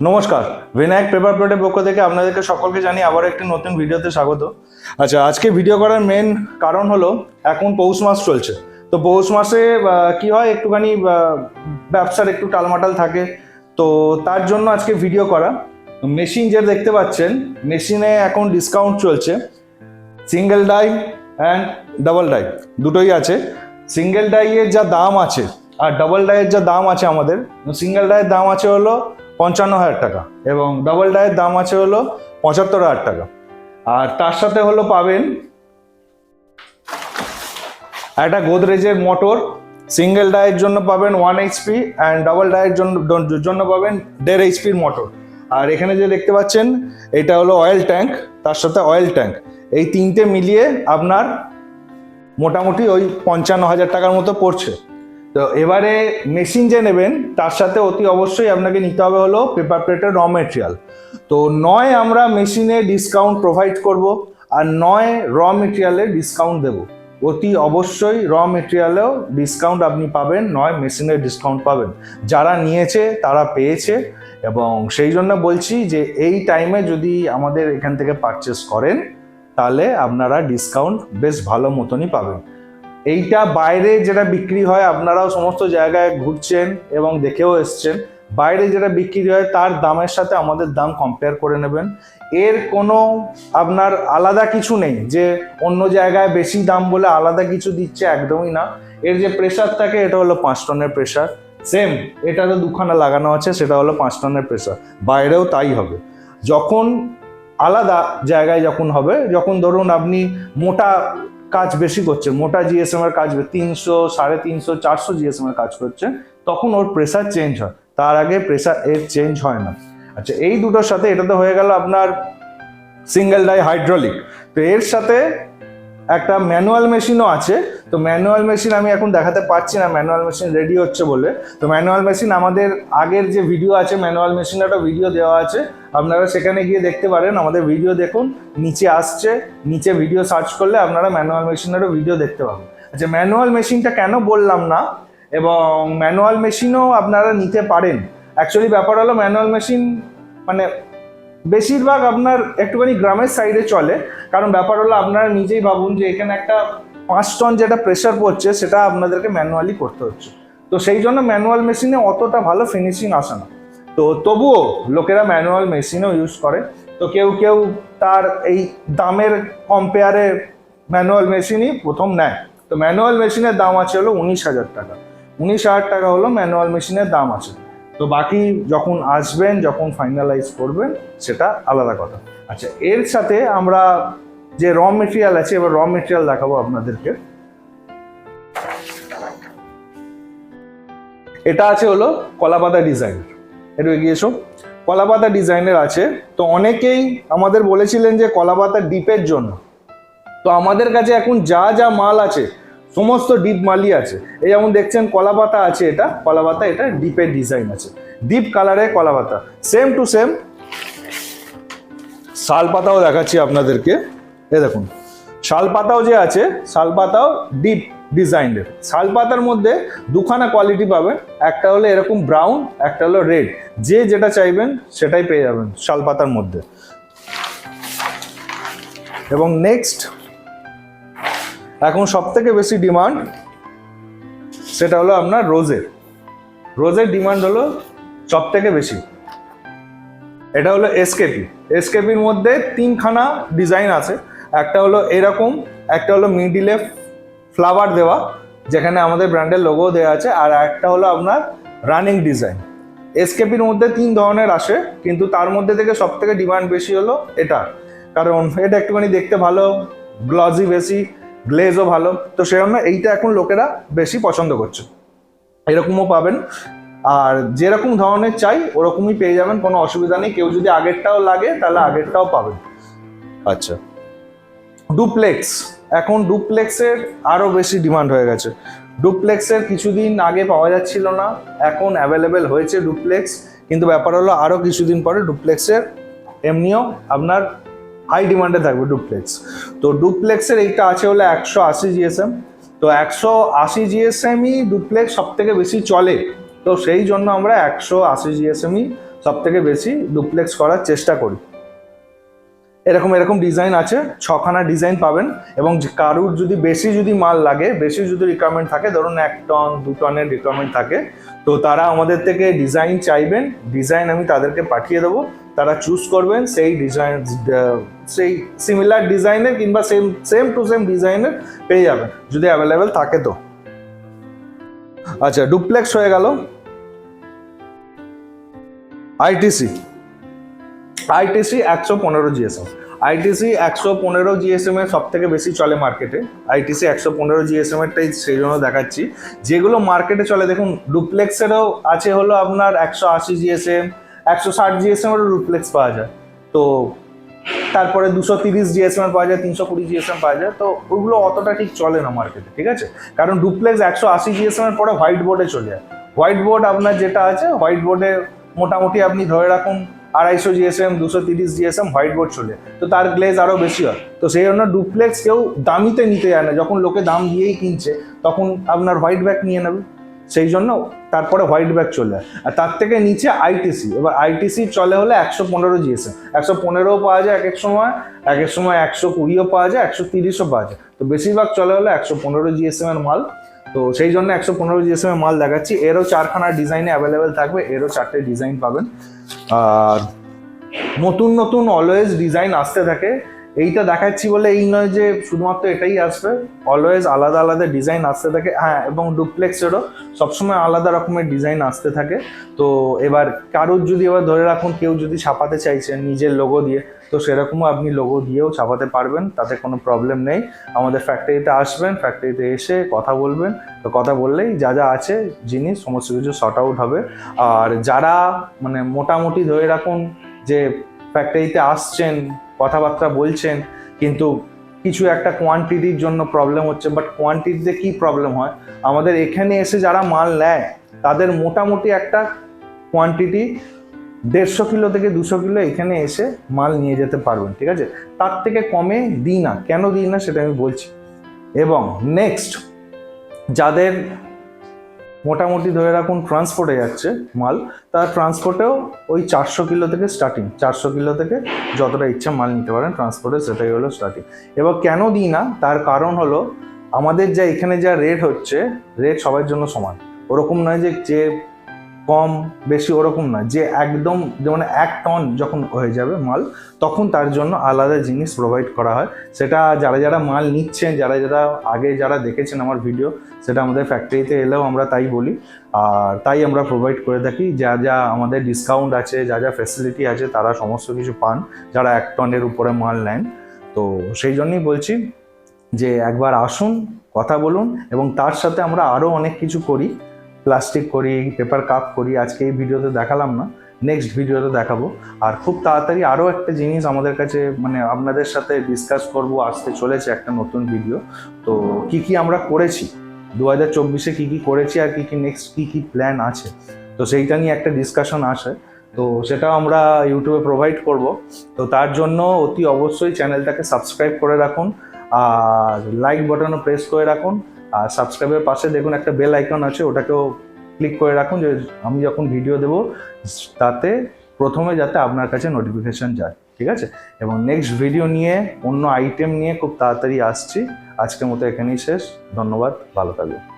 নমস্কার বিনায়ক পেপার প্লেটের পক্ষ থেকে আপনাদেরকে সকলকে জানি আবার একটি নতুন ভিডিওতে স্বাগত। আচ্ছা আজকে ভিডিও করার মেন কারণ হলো, এখন পৌষ মাস চলছে। তো পৌষ মাসে কি হয়, একটুখানি ব্যবসার একটু টালমাটাল থাকে। তো তার জন্য আজকে ভিডিও করা। মেশিন যে দেখতে পাচ্ছেন, মেশিনে এখন ডিসকাউন্ট চলছে। Single die and double die দুটোই আছে। সিঙ্গেল ডাইয়ের যা দাম আছে, আর ডাবল ডাইয়ের যা দাম আছে আমাদের সিঙ্গেল ডাইয়ের দাম আছে হলো পঞ্চান্ন হাজার টাকা এবং ডাবল ডায়ের দাম আছে হলো পঁচাত্তর হাজার টাকা। আর তার সাথে হলো পাবেন একটা গোদরেজের মোটর সিঙ্গেল ডায়ের জন্য পাবেন ওয়ান এইচপি অ্যান্ড ডাবল ডায়ের জন্য জন্য পাবেন দেড় এইচপির মোটর। আর এখানে যে দেখতে পাচ্ছেন, এটা হলো অয়েল ট্যাঙ্ক তার সাথে অয়েল ট্যাঙ্ক এই তিনটে মিলিয়ে আপনার মোটামুটি ওই পঞ্চান্ন হাজার টাকার মতো পড়ছে। তো এবারে মেশিন যে নেবেন, তার সাথে অতি অবশ্যই আপনাকে নিতে হবে হলো পেপার প্লেটের র মেটেরিয়াল তো নয় আমরা মেশিনে ডিসকাউন্ট প্রোভাইড করব আর নয় র মেটেরিয়ালে ডিসকাউন্ট দেব। অতি অবশ্যই র মেটেরিয়ালেও ডিসকাউন্ট আপনি পাবেন, নয় মেশিনের ডিসকাউন্ট পাবেন। যারা নিয়েছে, তারা পেয়েছে এবং সেই জন্য বলছি যে এই টাইমে যদি আমাদের এখান থেকে পারচেস করেন, তাহলে আপনারা ডিসকাউন্ট বেশ ভালো মতনই পাবেন। এইটা বাইরে যেটা বিক্রি হয়, আপনারাও সমস্ত জায়গায় ঘুরছেন এবং দেখেও এসছেন। বাইরে যেটা বিক্রি হয়, তার দামের সাথে আমাদের দাম কম্পেয়ার করে নেবেন। এর কোনো আপনার আলাদা কিছু নেই যে অন্য জায়গায় বেশি দাম বলে আলাদা কিছু দিচ্ছে একদমই না। এর যে প্রেশার থাকে, এটা হলো পাঁচ টনের প্রেশার সেম এটা তো দুখানা লাগানো আছে, সেটা হলো পাঁচ টনের প্রেশার বাইরেও তাই হবে। যখন আলাদা জায়গায় যখন হবে, যখন ধরুন আপনি মোটা কাজ বেশি করছে, মোটা জিএসএম এর কাজ তিনশো, সাড়ে তিনশো, চারশো জিএসএম এর কাজ করছে, তখন ওর প্রেশার চেঞ্জ হয়। তার আগে প্রেশার এর চেঞ্জ হয় না। আচ্ছা এই দুটোর সাথে এটা তো হয়ে গেল আপনার সিঙ্গেল ডাই হাইড্রোলিক তো এর সাথে একটা ম্যানুয়াল মেশিনও আছে তো ম্যানুয়াল মেশিন আমি এখন দেখাতে পারছি না, ম্যানুয়াল মেশিন রেডি হচ্ছে বলে। তো ম্যানুয়াল মেশিন আমাদের আগের যে ভিডিও আছে, ম্যানুয়াল মেশিনের একটা ভিডিও দেওয়া আছে। আপনারা সেখানে গিয়ে দেখতে পারেন, আমাদের ভিডিও দেখুন, নিচে আসছে, নিচে ভিডিও সার্চ করলে আপনারা ম্যানুয়াল মেশিনেরও ভিডিও দেখতে পাবেন। আচ্ছা ম্যানুয়াল মেশিনটা কেন বললাম না? এবং ম্যানুয়াল মেশিনও আপনারা নিতে পারেন। অ্যাকচুয়ালি ব্যাপার হলো ম্যানুয়াল মেশিন মানে বেশিরভাগ আপনার একটুখানি গ্রামের সাইডে চলে। কারণ ব্যাপার হলো আপনারা নিজেই ভাবুন যে এখানে একটা পাঁচ টন যেটা প্রেশার পড়ছে, সেটা আপনাদেরকে ম্যানুয়ালি করতে হচ্ছে। তো সেই জন্য ম্যানুয়াল মেশিনে অতটা ভালো ফিনিশিং আসে না। তো তবুও লোকেরা ম্যানুয়াল মেশিনও ইউজ করে। তো কেউ কেউ তার এই দামের কম্পেয়ারে ম্যানুয়াল মেশিনই প্রথম নেয়। তো ম্যানুয়াল মেশিনের দাম আছে হলো উনিশ হাজার টাকা। উনিশ হাজার টাকা হলো ম্যানুয়াল মেশিনের দাম আছে। তো বাকি যখন আসবেন, যখন ফাইনালাইজ করবেন, সেটা আলাদা কথা। আচ্ছা এর সাথে আমরা যে র মেটেরিয়াল আছে, এবার র মেটেরিয়াল দেখাবো আপনাদেরকে। এটা আছে হলো কলাপাতা ডিজাইন একটু এগিয়ে এসো। কলাপাতা ডিজাইনের আছে। তো অনেকেই আমাদের বলেছিলেন যে কলাপাতা ডিপের জন্য। তো আমাদের কাছে এখন যা যা মাল আছে, সমস্ত ডিপ মালই আছে। এই যেমন দেখছেন কলাপাতা আছে এটা, কলাপাতা এটা ডিপের ডিজাইন আছে। ডিপ কালারে কলাপাতা। সেম টু সেম শাল পাতাও দেখাচ্ছি আপনাদেরকে। এ দেখুন, শাল পাতাও যে আছে, শাল পাতাও ডিপ ডিজাইনের শাল পাতার মধ্যে দুখানা কোয়ালিটি পাবেন, একটা হলো এরকম ব্রাউন একটা হলো রেড যে যেটা চাইবেন, সেটাই পেয়ে যাবেন শাল পাতার মধ্যে। এবং নেক্সট এখন সব থেকে বেশি ডিমান্ড সেটা হলো আপনার রোজের রোজের ডিমান্ড হলো সব থেকে বেশি। এটা হলো এসকেপি এসকেপির মধ্যে তিনখানা ডিজাইন আছে। একটা হলো এরকম, একটা হলো মিডিলে ফ্লাওয়ার দেওয়া, যেখানে আমাদের ব্র্যান্ডের লোগো দেওয়া আছে, আর একটা হলো আপনার রানিং ডিজাইন এসকেপির মধ্যে তিন ধরনের আসে, কিন্তু তার মধ্যে থেকে সব থেকে ডিমান্ড বেশি হলো এটা। কারণ এটা একটুখানি দেখতে ভালো গ্লজি বেশি গ্লেজও ভালো, তো জন্য এইটা এখন লোকেরা বেশি পছন্দ করছে। এরকমও পাবেন। আর যেরকম ধরনের চাই, ওরকমই পেয়ে যাবেন, কোনো অসুবিধা নেই। কেউ যদি আগেরটাও লাগে, তাহলে আগেরটাও পাবেন। আচ্ছা। ডুপ্লেক্স। এখন ডুপ্লেক্সের আরও বেশি ডিমান্ড হয়ে গেছে। ডুপ্লেক্সের কিছুদিন আগে পাওয়া যাচ্ছিল না, এখন অ্যাভেলেবেল হয়েছে ডুপ্লেক্স। কিন্তু ব্যাপার হলো আরও কিছুদিন পরে ডুপ্লেক্সের, এমনিও আপনার হাই ডিমান্ডে থাকবে ডুপ্লেক্স। তো ডুপ্লেক্সের এইটা আছে হলো একশো আশি জিএসএম তো একশো আশি জিএসএমই ডুপ্লেক্স সব থেকে বেশি চলে। তো সেই জন্য আমরা একশো আশি জিএসএমই সব থেকে বেশি ডুপ্লেক্স করার চেষ্টা করি। এরকম এরকম ডিজাইন আছে, ছখানা ডিজাইন পাবেন এবং কারুর যদি বেশি যদি মাল লাগে, বেশি যদি রিকোয়ারমেন্ট থাকে, ধরুন এক টন দু টনের রিকোয়ারমেন্ট থাকে, তো তারা আমাদের থেকে ডিজাইন চাইবেন ডিজাইন আমি তাদেরকে পাঠিয়ে দেবো, তারা চুজ করবেন সেই ডিজাইন সেই সিমিলার ডিজাইনের কিংবা সেম সেম টু সেম ডিজাইনের পেয়ে যাবেন, যদি অ্যাভেলেবেল থাকে তো। আচ্ছা ডুপ্লেক্স হয়ে গেল। আইটিসি আইটিসি একশো পনেরো জিএসএম আইটিসি একশো পনেরো জিএসএম এর সব থেকে বেশি চলে মার্কেটে আইটিসি একশো পনেরো জিএসএম এরটাই সেই জন্য দেখাচ্ছি। যেগুলো মার্কেটে চলে, দেখুন ডুপ্লেক্সেরও আছে হলো আপনার একশো আশি জিএসএম একশো ষাট জিএসএম এরও ডুপ্লেক্স পাওয়া যায়। তো তারপরে দুশো তিরিশ জিএসএম পাওয়া যায়, তিনশো কুড়ি জিএসএম পাওয়া যায়। তো ওগুলো অতটা ঠিক চলে না মার্কেটে ঠিক আছে? কারণ ডুপ্লেক্স একশো আশি জিএসএম এর পরে হোয়াইট বোর্ডে চলে যায়। হোয়াইট বোর্ড আপনার যেটা আছে হোয়াইট বোর্ডে মোটামুটি আপনি ধরে রাখুন আড়াইশো জিএসএম, দুশো তিরিশ জিএসএম, হোয়াইট বোর্ড চলে। তো তার গ্লেজ আরও বেশি হয়। তো সেই জন্য ডুপ্লেক্স কেউ দামিতে নিতে যায় না। যখন লোকে দাম দিয়েই কিনছে, তখন আপনার হোয়াইট ব্যাগ নিয়ে নেবে। সেই জন্য তারপরে হোয়াইট ব্যাগ চলে আর তার থেকে নিচে আইটিসি এবার আইটিসি চলে হলে একশো পনেরো জিএসএম। একশো পনেরোও পাওয়া যায় এক এক সময়, এক এক সময় একশো কুড়িও পাওয়া যায়, একশো তিরিশও পাওয়া যায়। তো বেশিরভাগ চলে হলে একশো পনেরো জিএসএম এর মাল। তো সেই জন্য একশো পনেরো জিএসএম এর মাল দেখাচ্ছি। এরও চারখানা ডিজাইনে অ্যাভেলেবেল থাকবে, এরও চারটে ডিজাইন পাবেন। আর নতুন নতুন অলওয়েজ ডিজাইন আসতে থাকে। এইটা দেখাচ্ছি বলে এই নয় যে শুধুমাত্র এটাই আসবে। অলওয়েজ আলাদা আলাদা ডিজাইন আসতে থাকে। হ্যাঁ এবং ডুপ্লেক্সেরও সবসময় আলাদা রকমের ডিজাইন আসতে থাকে। তো এবার কারোর যদি এবার ধরে রাখুন, কেউ যদি ছাপাতে চাইছেন নিজের লোগো দিয়ে, তো সেরকমও আপনি লোগো দিয়েও ছাপাতে পারবেন, তাতে কোনো প্রবলেম নেই। আমাদের ফ্যাক্টরিতে আসবেন ফ্যাক্টরিতে এসে কথা বলবেন। তো কথা বললেই যা যা আছে, জিনিস, সমস্ত কিছু শর্ট আউট হবে। আর যারা মানে মোটামুটি ধরে রাখুন যে ফ্যাক্টরিতে আসছেন কথাবার্তা বলছেন, কিন্তু কিছু একটা কোয়ান্টিটির জন্য প্রবলেম হচ্ছে বাট কোয়ান্টিটিতে কি প্রবলেম হয়? আমাদের এখানে এসে যারা মাল নেয়, তাদের মোটামুটি একটা কোয়ান্টিটি দেড়শো কিলো থেকে দুশো কিলো এখানে এসে মাল নিয়ে যেতে পারবেন, ঠিক আছে? তার থেকে কমে দিই না। কেন দিই না সেটা আমি বলছি। এবং নেক্সট যাদের মোটামুটি ধরে রাখুন ট্রান্সপোর্টে যাচ্ছে মাল। তার ট্রান্সপোর্টেও ওই চারশো কিলো থেকে স্টার্টিং চারশো কিলো থেকে যতটা ইচ্ছা মাল নিতে পারেন ট্রান্সপোর্টে সেটাই হলো স্টার্টিং এবার কেন দিই না? তার কারণ হলো আমাদের যা এখানে যা রেট হচ্ছে রেট সবার জন্য সমান। ওরকম নয় যে যে কম, বেশি ওরকম না। যে একদম, যেমন এক টন যখন হয়ে যাবে মাল, তখন তার জন্য আলাদা জিনিস প্রোভাইড করা হয়। সেটা যারা যারা মাল নিচ্ছেন, যারা যারা আগে যারা দেখেছেন আমার ভিডিও সেটা আমাদের ফ্যাক্টরিতে এলেও আমরা তাই বলি। আর তাই আমরা প্রোভাইড করে থাকি। যা যা আমাদের ডিসকাউন্ট আছে, যা যা ফ্যাসিলিটি আছে, তারা সমস্ত কিছু পান, যারা এক টনের উপরে মাল নেন। তো সেই জন্যই বলছি যে একবার আসুন, কথা বলুন, এবং তার সাথে আমরা আরও অনেক কিছু করি। প্লাস্টিক করি পেপার কাপ করি, আজকে এই ভিডিওতে দেখালাম না নেক্সট ভিডিওতে দেখাবো। আর খুব তাড়াতাড়ি আরও একটা জিনিস আমাদের কাছে মানে আপনাদের সাথে ডিসকাস করব, আসতে চলেছে একটা নতুন ভিডিও তো কি কি আমরা করেছি? দু হাজার চব্বিশে কী কী করেছি আর কী কী নেক্সট কী কী প্ল্যান আছে? তো সেইটা নিয়ে একটা ডিসকাশন আসে। তো সেটাও আমরা ইউটিউবে প্রোভাইড করব। তো তার জন্য অতি অবশ্যই চ্যানেলটাকে সাবস্ক্রাইব করে রাখুন। আর লাইক বাটনও প্রেস করে রাখুন। আর সাবস্ক্রাইবের পাশে দেখুন একটা বেল আইকন আছে, ওটাকেও ক্লিক করে রাখুন যে আমি যখন ভিডিও দেবো, তাতে প্রথমে যাতে আপনার কাছে নোটিফিকেশান যায়, ঠিক আছে? এবং নেক্সট ভিডিও নিয়ে, অন্য আইটেম নিয়ে খুব তাড়াতাড়ি আসছি। আজকের মতো এখানেই শেষ। ধন্যবাদ, ভালো থাকবেন।